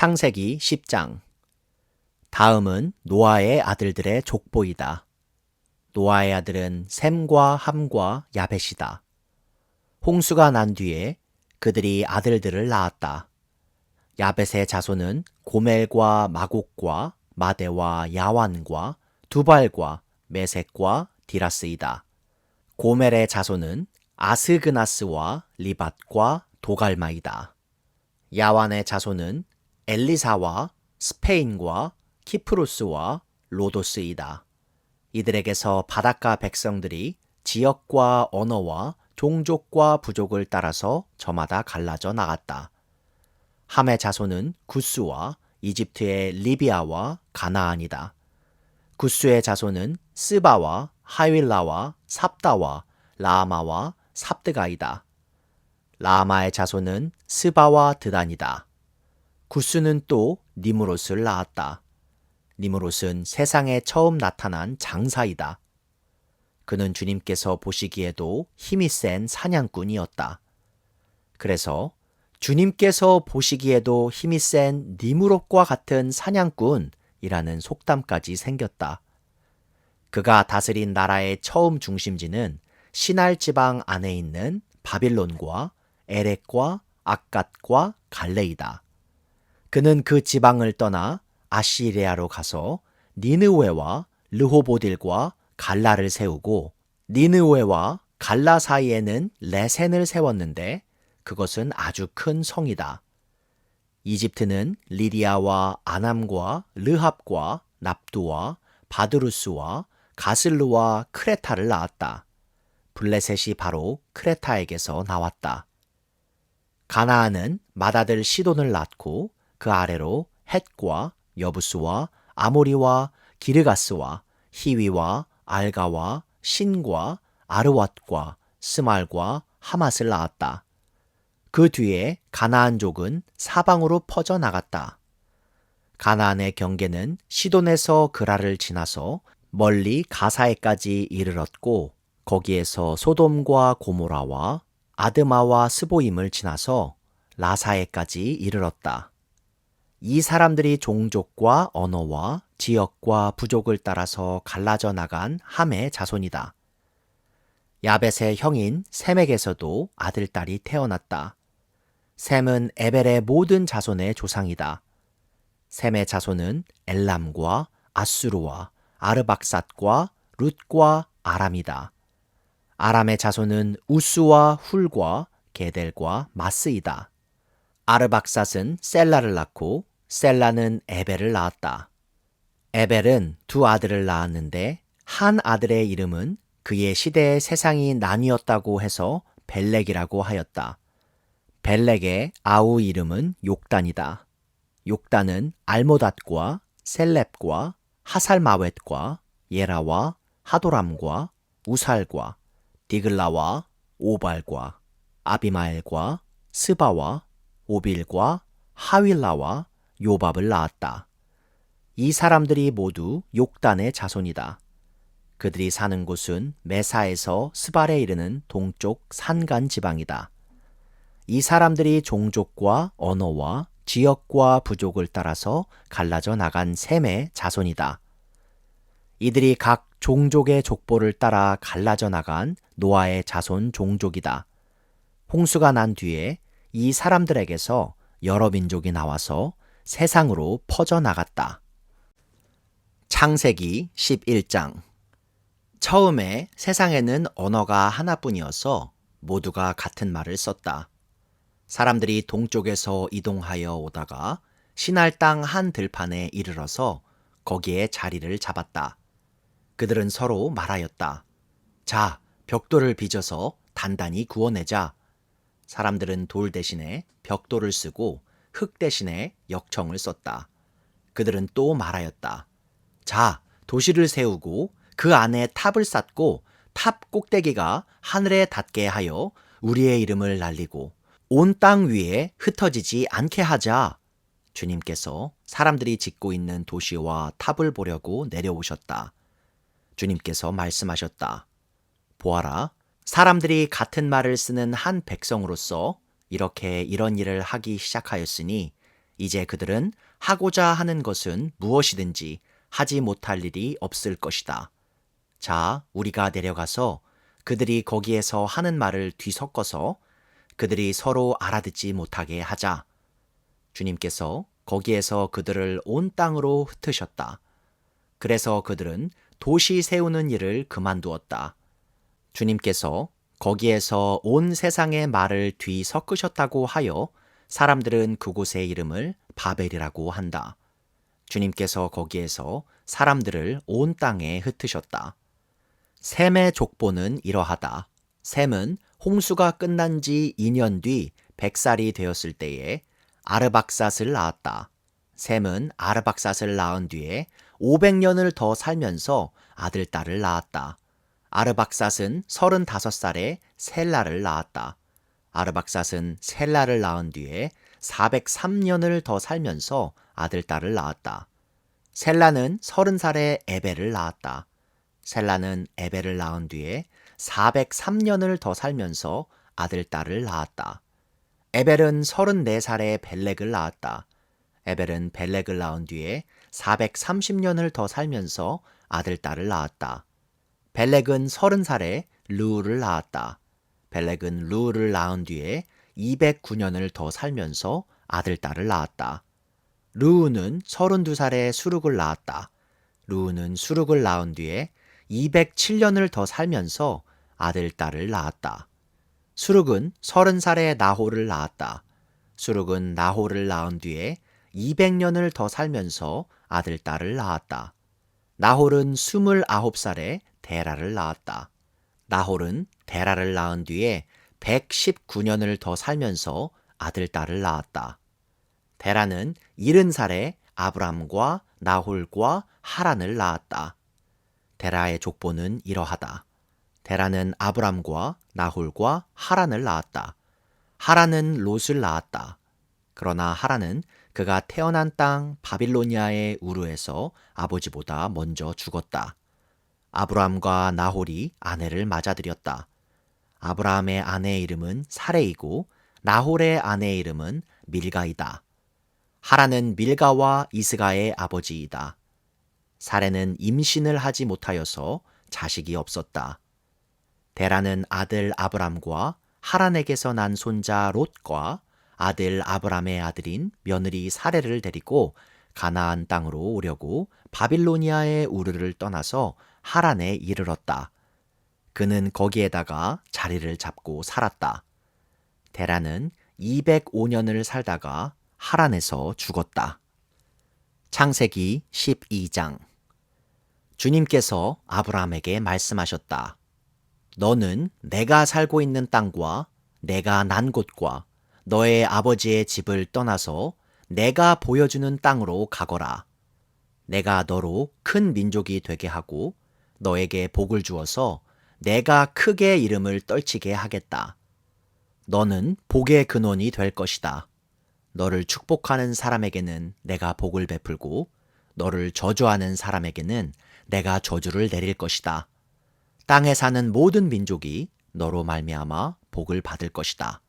창세기 10장 다음은 노아의 아들들의 족보이다. 노아의 아들은 셈과 함과 야벳이다. 홍수가 난 뒤에 그들이 아들들을 낳았다. 야벳의 자손은 고멜과 마곡과 마대와 야완과 두발과 메색과 디라스이다. 고멜의 자손은 아스그나스와 리밧과 도갈마이다. 야완의 자손은 엘리사와 스페인과 키프루스와 로도스이다. 이들에게서 바닷가 백성들이 지역과 언어와 종족과 부족을 따라서 저마다 갈라져 나갔다. 함의 자손은 구스와 이집트의 리비아와 가나안이다. 구스의 자손은 스바와 하윌라와 삽다와 라마와 삽드가이다. 라마의 자손은 스바와 드단이다. 구스는 또 니무롯을 낳았다. 니무롯은 세상에 처음 나타난 장사이다. 그는 주님께서 보시기에도 힘이 센 사냥꾼이었다. 그래서 주님께서 보시기에도 힘이 센 니무롯과 같은 사냥꾼이라는 속담까지 생겼다. 그가 다스린 나라의 처음 중심지는 신할 지방 안에 있는 바빌론과 에렉과 아갓과 갈레이다. 그는 그 지방을 떠나 아시리아로 가서 니느웨와 르호보딜과 갈라를 세우고 니느웨와 갈라 사이에는 레센을 세웠는데 그것은 아주 큰 성이다. 이집트는 리디아와 아남과 르합과 납두와 바드루스와 가슬루와 크레타를 낳았다. 블레셋이 바로 크레타에게서 나왔다. 가나안은 맏아들 시돈을 낳고 그 아래로 헷과 여부스와 아모리와 기르가스와 히위와 알가와 신과 아르왓과 스말과 하맛을 낳았다. 그 뒤에 가나안족은 사방으로 퍼져 나갔다. 가나안의 경계는 시돈에서 그라를 지나서 멀리 가사에까지 이르렀고 거기에서 소돔과 고모라와 아드마와 스보임을 지나서 라사에까지 이르렀다. 이 사람들이 종족과 언어와 지역과 부족을 따라서 갈라져 나간 함의 자손이다. 야벳의 형인 셈에게서도 아들, 딸이 태어났다. 셈은 에벨의 모든 자손의 조상이다. 셈의 자손은 엘람과 아수르와 아르박삿과 룻과 아람이다. 아람의 자손은 우스와 훌과 게델과 마스이다. 아르박삿은 셀라를 낳고 셀라는 에벨을 낳았다. 에벨은 두 아들을 낳았는데 한 아들의 이름은 그의 시대의 세상이 나뉘었다고 해서 벨렉이라고 하였다. 벨렉의 아우 이름은 욕단이다. 욕단은 알모닷과 셀렙과 하살마웻과 예라와 하도람과 우살과 디글라와 오발과 아비마엘과 스바와 오빌과 하윌라와 요밥을 낳았다. 이 사람들이 모두 욕단의 자손이다. 그들이 사는 곳은 메사에서 스발에 이르는 동쪽 산간 지방이다. 이 사람들이 종족과 언어와 지역과 부족을 따라서 갈라져 나간 셈의 자손이다. 이들이 각 종족의 족보를 따라 갈라져 나간 노아의 자손 종족이다. 홍수가 난 뒤에 이 사람들에게서 여러 민족이 나와서 세상으로 퍼져 나갔다. 창세기 11장 처음에 세상에는 언어가 하나뿐이어서 모두가 같은 말을 썼다. 사람들이 동쪽에서 이동하여 오다가 신할 땅 한 들판에 이르러서 거기에 자리를 잡았다. 그들은 서로 말하였다. 자, 벽돌을 빚어서 단단히 구워내자. 사람들은 돌 대신에 벽돌을 쓰고 흙 대신에 역청을 썼다. 그들은 또 말하였다. 자, 도시를 세우고 그 안에 탑을 쌓고 탑 꼭대기가 하늘에 닿게 하여 우리의 이름을 날리고 온 땅 위에 흩어지지 않게 하자. 주님께서 사람들이 짓고 있는 도시와 탑을 보려고 내려오셨다. 주님께서 말씀하셨다. 보아라, 사람들이 같은 말을 쓰는 한 백성으로서 이렇게 이런 일을 하기 시작하였으니 이제 그들은 하고자 하는 것은 무엇이든지 하지 못할 일이 없을 것이다. 자, 우리가 내려가서 그들이 거기에서 하는 말을 뒤섞어서 그들이 서로 알아듣지 못하게 하자. 주님께서 거기에서 그들을 온 땅으로 흩으셨다. 그래서 그들은 도시 세우는 일을 그만두었다. 주님께서 거기에서 온 세상의 말을 뒤섞으셨다고 하여 사람들은 그곳의 이름을 바벨이라고 한다. 주님께서 거기에서 사람들을 온 땅에 흩으셨다. 셈의 족보는 이러하다. 셈은 홍수가 끝난 지 2년 뒤 100살이 되었을 때에 아르박삿을 낳았다. 셈은 아르박삿을 낳은 뒤에 500년을 더 살면서 아들, 딸을 낳았다. 아르박삿은 35살에 셀라를 낳았다. 아르박삿은 셀라를 낳은 뒤에 403년을 더 살면서 아들, 딸을 낳았다. 셀라는 30살에 에벨을 낳았다. 셀라는 에벨을 낳은 뒤에 403년을 더 살면서 아들, 딸을 낳았다. 에벨은 34살에 벨렉을 낳았다. 에벨은 벨렉을 낳은 뒤에 430년을 더 살면서 아들, 딸을 낳았다. 벨렉은 30살에 루우를 낳았다. 벨렉은 루우를 낳은 뒤에 209년을 더 살면서 아들, 딸을 낳았다. 루우는 32살에 수룩을 낳았다. 루우는 수룩을 낳은 뒤에 207년을 더 살면서 아들, 딸을 낳았다. 수룩은 30살에 나홀을 낳았다. 수룩은 나홀을 낳은 뒤에 200년을 더 살면서 아들, 딸을 낳았다. 나홀은 29살에 데라를 낳았다. 나홀은 데라를 낳은 뒤에 119년을 더 살면서 아들, 딸을 낳았다. 데라는 70살에 아브람과 나홀과 하란을 낳았다. 데라의 족보는 이러하다. 데라는 아브람과 나홀과 하란을 낳았다. 하란은 롯을 낳았다. 그러나 하란은 그가 태어난 땅 바빌로니아의 우르에서 아버지보다 먼저 죽었다. 아브람과 나홀이 아내를 맞아들였다. 아브라함의 아내의 이름은 사레이고 나홀의 아내의 이름은 밀가이다. 하란은 밀가와 이스가의 아버지이다. 사레는 임신을 하지 못하여서 자식이 없었다. 데라는 아들 아브람과 하란에게서 난 손자 롯과 아들 아브람의 아들인 며느리 사레를 데리고 가나안 땅으로 오려고 바빌로니아의 우르를 떠나서 하란에 이르렀다. 그는 거기에다가 자리를 잡고 살았다. 데라는 205년을 살다가 하란에서 죽었다. 창세기 12장 주님께서 아브라함에게 말씀하셨다. 너는 내가 살고 있는 땅과 내가 난 곳과 너의 아버지의 집을 떠나서 내가 보여주는 땅으로 가거라. 내가 너로 큰 민족이 되게 하고 너에게 복을 주어서 내가 크게 이름을 떨치게 하겠다. 너는 복의 근원이 될 것이다. 너를 축복하는 사람에게는 내가 복을 베풀고 너를 저주하는 사람에게는 내가 저주를 내릴 것이다. 땅에 사는 모든 민족이 너로 말미암아 복을 받을 것이다.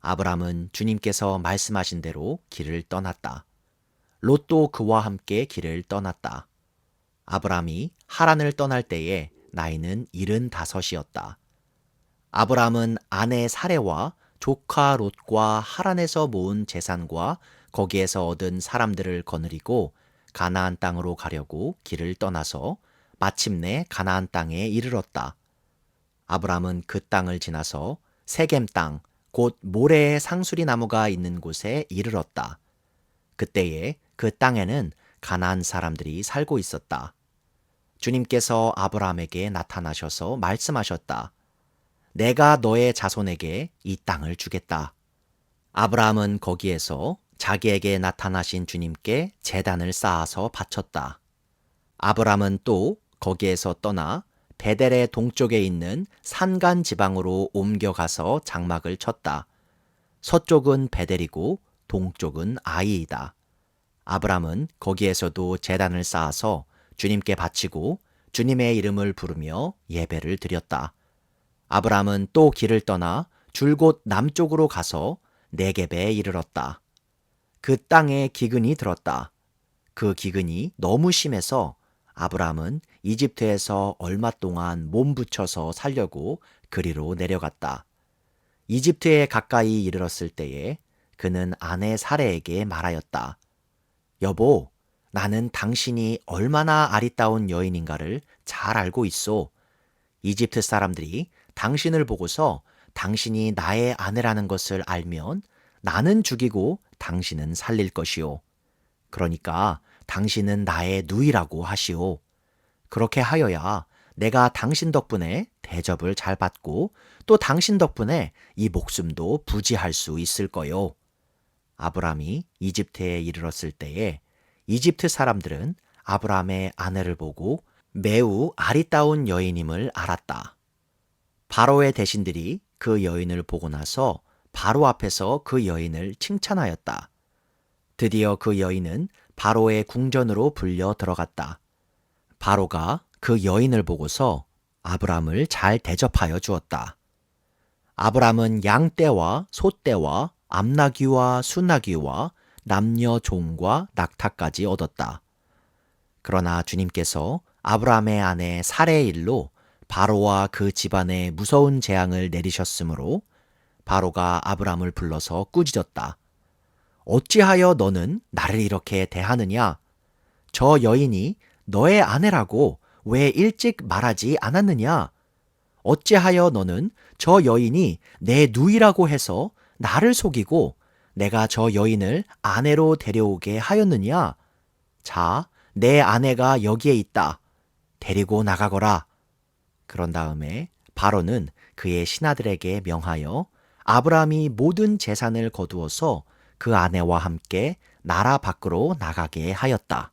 아브람은 주님께서 말씀하신 대로 길을 떠났다. 롯도 그와 함께 길을 떠났다. 아브람이 하란을 떠날 때에 나이는 일흔 다섯이었다. 아브람은 아내 사레와 조카 롯과 하란에서 모은 재산과 거기에서 얻은 사람들을 거느리고 가나안 땅으로 가려고 길을 떠나서 마침내 가나안 땅에 이르렀다. 아브람은 그 땅을 지나서 세겜 땅, 곧 모래의 상수리 나무가 있는 곳에 이르렀다. 그때에 그 땅에는 가나안 사람들이 살고 있었다. 주님께서 아브라함에게 나타나셔서 말씀하셨다. 내가 너의 자손에게 이 땅을 주겠다. 아브라함은 거기에서 자기에게 나타나신 주님께 재단을 쌓아서 바쳤다. 아브라함은 또 거기에서 떠나 베델의 동쪽에 있는 산간 지방으로 옮겨가서 장막을 쳤다. 서쪽은 베델이고 동쪽은 아이이다. 아브람은 거기에서도 재단을 쌓아서 주님께 바치고 주님의 이름을 부르며 예배를 드렸다. 아브람은 또 길을 떠나 줄곧 남쪽으로 가서 네겝에 이르렀다. 그 땅에 기근이 들었다. 그 기근이 너무 심해서 아브라함은 이집트에서 얼마 동안 몸 붙여서 살려고 그리로 내려갔다. 이집트에 가까이 이르렀을 때에 그는 아내 사레에게 말하였다. 여보, 나는 당신이 얼마나 아리따운 여인인가를 잘 알고 있소. 이집트 사람들이 당신을 보고서 당신이 나의 아내라는 것을 알면 나는 죽이고 당신은 살릴 것이오. 그러니까 당신은 나의 누이라고 하시오. 그렇게 하여야 내가 당신 덕분에 대접을 잘 받고 또 당신 덕분에 이 목숨도 부지할 수 있을 거요. 아브람이 이집트에 이르렀을 때에 이집트 사람들은 아브람의 아내를 보고 매우 아리따운 여인임을 알았다. 바로의 대신들이 그 여인을 보고 나서 바로 앞에서 그 여인을 칭찬하였다. 드디어 그 여인은 바로의 궁전으로 불려 들어갔다. 바로가 그 여인을 보고서 아브람을 잘 대접하여 주었다. 아브람은 양떼와 소떼와 암나귀와 수나귀와 남녀 종과 낙타까지 얻었다. 그러나 주님께서 아브라함의 아내 사레의 일로 바로와 그 집안에 무서운 재앙을 내리셨으므로 바로가 아브람을 불러서 꾸짖었다. 어찌하여 너는 나를 이렇게 대하느냐? 저 여인이 너의 아내라고 왜 일찍 말하지 않았느냐? 어찌하여 너는 저 여인이 내 누이라고 해서 나를 속이고 내가 저 여인을 아내로 데려오게 하였느냐? 자, 내 아내가 여기에 있다. 데리고 나가거라. 그런 다음에 바로는 그의 신하들에게 명하여 아브라함이 모든 재산을 거두어서 그 아내와 함께 나라 밖으로 나가게 하였다.